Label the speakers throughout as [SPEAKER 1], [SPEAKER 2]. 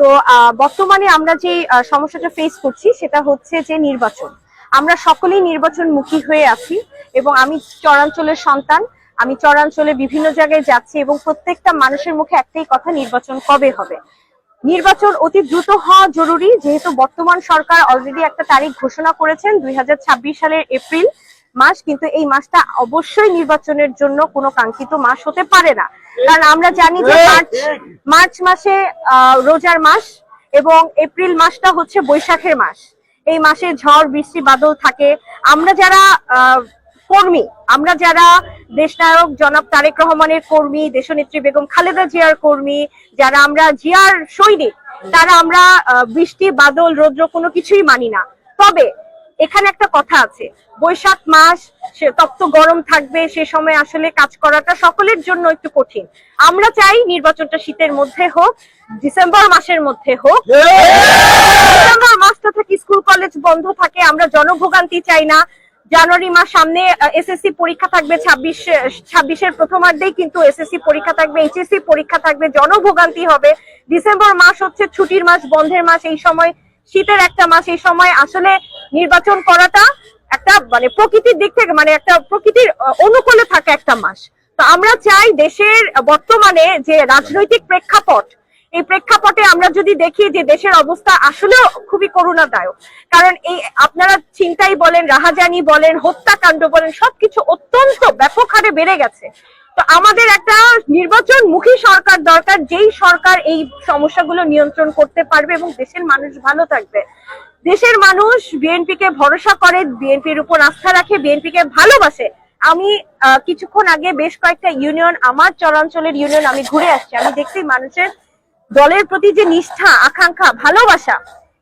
[SPEAKER 1] তো বর্তমানে আমরা যে সমস্যাটা ফেস করছি, সেটা হচ্ছে যে নির্বাচন। আমরা সকলেই নির্বাচনমুখী হয়ে আছি এবং আমি চরাঞ্চলের সন্তান। আমি চরাঞ্চলে বিভিন্ন জায়গায় যাচ্ছি এবং প্রত্যেকটা মানুষের মুখে একটাই কথা, নির্বাচন কবে হবে? নির্বাচন অতি দ্রুত হওয়া জরুরি, যেহেতু বর্তমান সরকার অলরেডি একটা তারিখ ঘোষণা করেছেন, দুই হাজার ছাব্বিশ সালের এপ্রিল। মাস কিন্তু এই মাসটা অবশ্যই নির্বাচনের জন্য কোনো কাঙ্ক্ষিত মাস হতে পারে না। কারণ আমরা জানি যে মার্চ মার্চ মাসে রোজার মাস এবং এপ্রিল মাসটা হচ্ছে বৈশাখের মাস। এই মাসে ঝড় বৃষ্টি বাদল থাকে। আমরা যারা আহ, কর্মী আমরা যারা দেশনায়ক জনাব তারেক রহমানের কর্মী দেশনেত্রী বেগম খালেদা জিয়ার কর্মী যারা আমরা জিয়ার সৈনিক তারা আমরা বৃষ্টি বাদল রৌদ্র কোনো কিছুই মানি না। তবে এখানে একটা কথা আছে বৈশাখ মাস সে তপ্ত গরম থাকবে সে সময় আসলে কাজ করাটা সকলের জন্য একটু কঠিন। আমরা চাই নির্বাচনটা শীতের মধ্যে হোক ডিসেম্বর মাসের মধ্যে হোক। ডিসেম্বর মাসটা থেকে স্কুল কলেজ বন্ধ থাকে আমরা জনভোগান্তি চাই না। জানুয়ারি মাস সামনে এসএসসি পরীক্ষা থাকবে ছাব্বিশ ছাব্বিশের প্রথমার্ধেই কিন্তু এসএসসি পরীক্ষা থাকবে এইচএসসি পরীক্ষা থাকবে জনভোগান্তি হবে। ডিসেম্বর মাস হচ্ছে ছুটির মাস বন্ধের মাস এই সময় শীতের একটা মাস, এই সময় আসলে নির্বাচন করাটা একটা মানে প্রকৃতির দিক থেকে মানে একটা প্রকৃতির অনুকূলে থাকা একটা মাস। তো আমরা চাই দেশের বর্তমানে যে রাজনৈতিক প্রেক্ষাপট, এই প্রেক্ষাপটে আমরা যদি দেখি যে দেশের অবস্থা আসলেও খুবই করুণাদায়ক। কারণ এই আপনারা চিন্তাই বলেন, রাহাজানি বলেন, হত্যাকাণ্ড বলেন, সবকিছু অত্যন্ত ব্যাপক হারে বেড়ে গেছে। তো আমাদের একটা নির্বাচন মুখী সরকার দরকার, যেই সরকার এই সমস্যাগুলো নিয়ন্ত্রণ করতে পারবে এবং দেশের মানুষ ভালো থাকবে। দেশের মানুষ বিএনপি কে ভরসা করে, বিএনপির উপর আস্থা রাখে বিএনপি কে ভালোবাসে। আমি কিছুক্ষণ আগে বেশ কয়েকটা ইউনিয়ন, আমার চরাঞ্চলের ইউনিয়ন, আমি ঘুরে আসছি। আমি দেখছি মানুষের দলের প্রতি যে নিষ্ঠা, আকাঙ্ক্ষা, ভালোবাসা,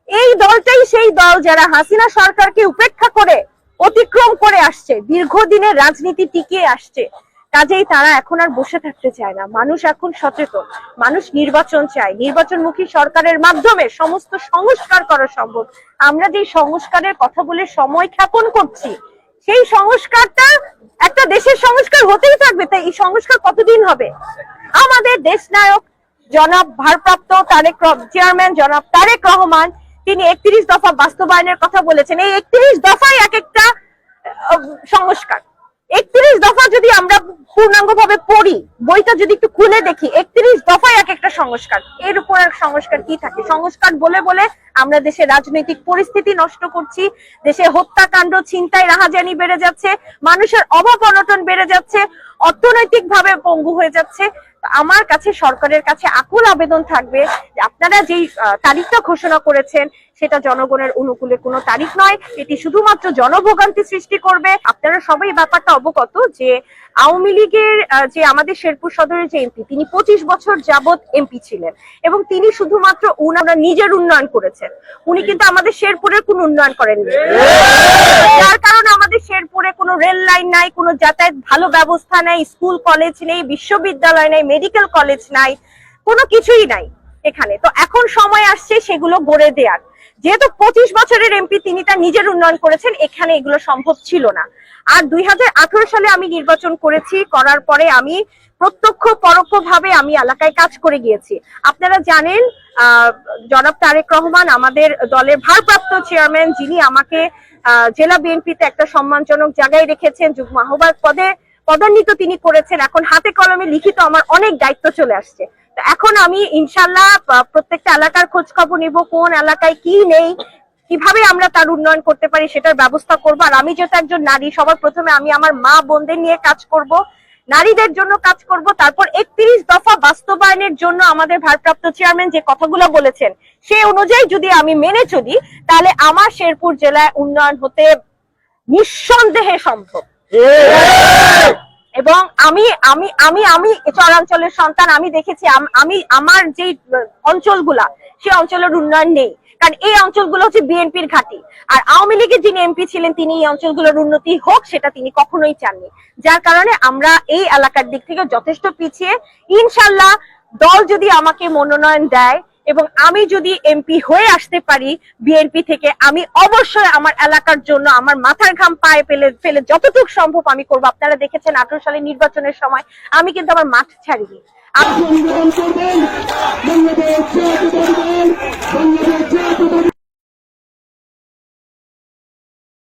[SPEAKER 1] এই দলটাই সেই দল যারা হাসিনা সরকারকে উপেক্ষা করে অতিক্রম করে আসছে, দীর্ঘদিনের রাজনীতি টিকিয়ে আসছে। কাজেই তারা এখন আর বসে থাকতে চায় না। মানুষ এখন সচেতন। মানুষ নির্বাচন চায়। নির্বাচনমুখী সরকারের মাধ্যমে সমস্ত সংস্কার করা সম্ভব। আমরা যে সংস্কারের কথা বলে সময় খ্যাপন করছি, সেই সংস্কারটা একটা দেশের সংস্কার হতেই থাকবে। তাই এই সংস্কার কতদিন হবে? আমাদের দেশ নায়ক জনাব ভারপ্রাপ্ত তারেক চেয়ারম্যান জনাব তারেক রহমান, তিনি একত্রিশ দফা বাস্তবায়নের কথা বলেছেন। এই একত্রিশ দফায় এক একটা সংস্কার। একত্রিশ দফা যদি আমরা পূর্ণাঙ্গ ভাবে পড়ি। বইটা যদি একটু খুলে দেখি, একত্রিশ দফায় এক একটা সংস্কার। এর উপর এক সংস্কার কি থাকে? সংস্কার বলে বলে আমরা দেশে রাজনৈতিক পরিস্থিতি নষ্ট করছি, দেশে হত্যাকাণ্ড, ছিনতাই, রাহাজানি বেড়ে যাচ্ছে, মানুষের অভাব, অনটন বেড়ে যাচ্ছে অর্থনৈতিক ভাবে পঙ্গু হয়ে যাচ্ছে। আমার কাছে, সরকারের কাছে আকুল আবেদন থাকবে আপনারা যেই তারিখটা ঘোষণা করেছেন, সেটা জনগণের অনুকূলে কোনো তারিখ নয়। এটি শুধুমাত্র জনভোগান্তি সৃষ্টি করবে। আপনারা সবাই ব্যাপারটা অবগত যে আওয়ামী লীগের যে আমাদের শেরপুর সদরের যে এমপি, তিনি পঁচিশ বছর যাবত এমপি ছিলেন এবং তিনি শুধুমাত্র উনারা নিজের উন্নয়ন করেছেন। উনি কিন্তু আমাদের শেরপুরের কোনো উন্নয়ন করেননি। যার কারণে আমাদের শেরপুরে কোনো রেল লাইন নাই, কোনো যাতায়াত ভালো ব্যবস্থা নাই, স্কুল, কলেজ নেই, বিশ্ববিদ্যালয় নাই মেডিকেল কলেজ নাই, কোনো কিছুই নাই এখানে। তো এখন সময় আসছে সেগুলো গড়ে দেওয়ার যেহেতু পঁচিশ বছরের এমপি তিনি তার নিজের উন্নয়ন করেছেন, এখানে এগুলো সম্ভব ছিল না। আর দুই হাজার আঠারো সালে আমি নির্বাচন করেছি, করার পরে আমি প্রত্যক্ষ পরোক্ষ ভাবে আমি এলাকায় কাজ করে গিয়েছি। আপনারা জানেন জনাব তারেক রহমান আমাদের দলের ভারপ্রাপ্ত চেয়ারম্যান, যিনি আমাকে জেলা বিএনপিতে একটা সম্মানজনক জায়গায় রেখেছেন, যুগ্ম আহ্বায়ক পদে। পদান্বিত তিনি করেছেন। এখন হাতে কলমে লিখিত আমার অনেক দায়িত্ব চলে আসছে। এখন আমি ইনশাল্লাহ প্রত্যেকটা এলাকার খোঁজ খবর নিব, কোন এলাকায় কি নেই, কীভাবে আমরা তার উন্নয়ন করতে পারি সেটার ব্যবস্থা করব। আর আমি যেহেতু একজন নারী, সবার প্রথমে আমি আমার মা, বোনদের নিয়ে কাজ করব, নারীদের জন্য কাজ করব। তারপর একত্রিশ দফা বাস্তবায়নের জন্য আমাদের ভারপ্রাপ্ত চেয়ারম্যান যে কথাগুলো বলেছেন, সে অনুযায়ী যদি আমি মেনে চলি, তাহলে আমার শেরপুর জেলায় উন্নয়ন হতে নিঃসন্দেহে সম্ভব। এবং আমি আমি আমি আমি চরাঞ্চলের সন্তান, আমি দেখেছি, আম- আমি, আমার যে অঞ্চলগুলা, সেই অঞ্চলের উন্নয়ন নেই। কারণ এই অঞ্চলগুলো হচ্ছে বিএনপির ঘাঁটি। আর আওয়ামী লীগের যিনি এমপি ছিলেন, তিনি এই অঞ্চলগুলোর উন্নতি হোক, সেটা তিনি কখনোই চাননি। যার কারণে আমরা এই এলাকার দিক থেকে যথেষ্ট পিছিয়ে। ইনশাল্লাহ, দল যদি আমাকে মনোনয়ন দেয় এবং আমি যদি এমপি হয়ে আসতে পারি বিএনপি থেকে, আমি অবশ্যই আমার এলাকার জন্য, আমার মাথার ঘাম পায়ে ফেলে ফেলে যতটুকু সম্ভব আমি করব। আপনারা দেখেছেন আঠারো সালে নির্বাচনের সময়, আমি কিন্তু আমার মাঠ ছাড়িনি।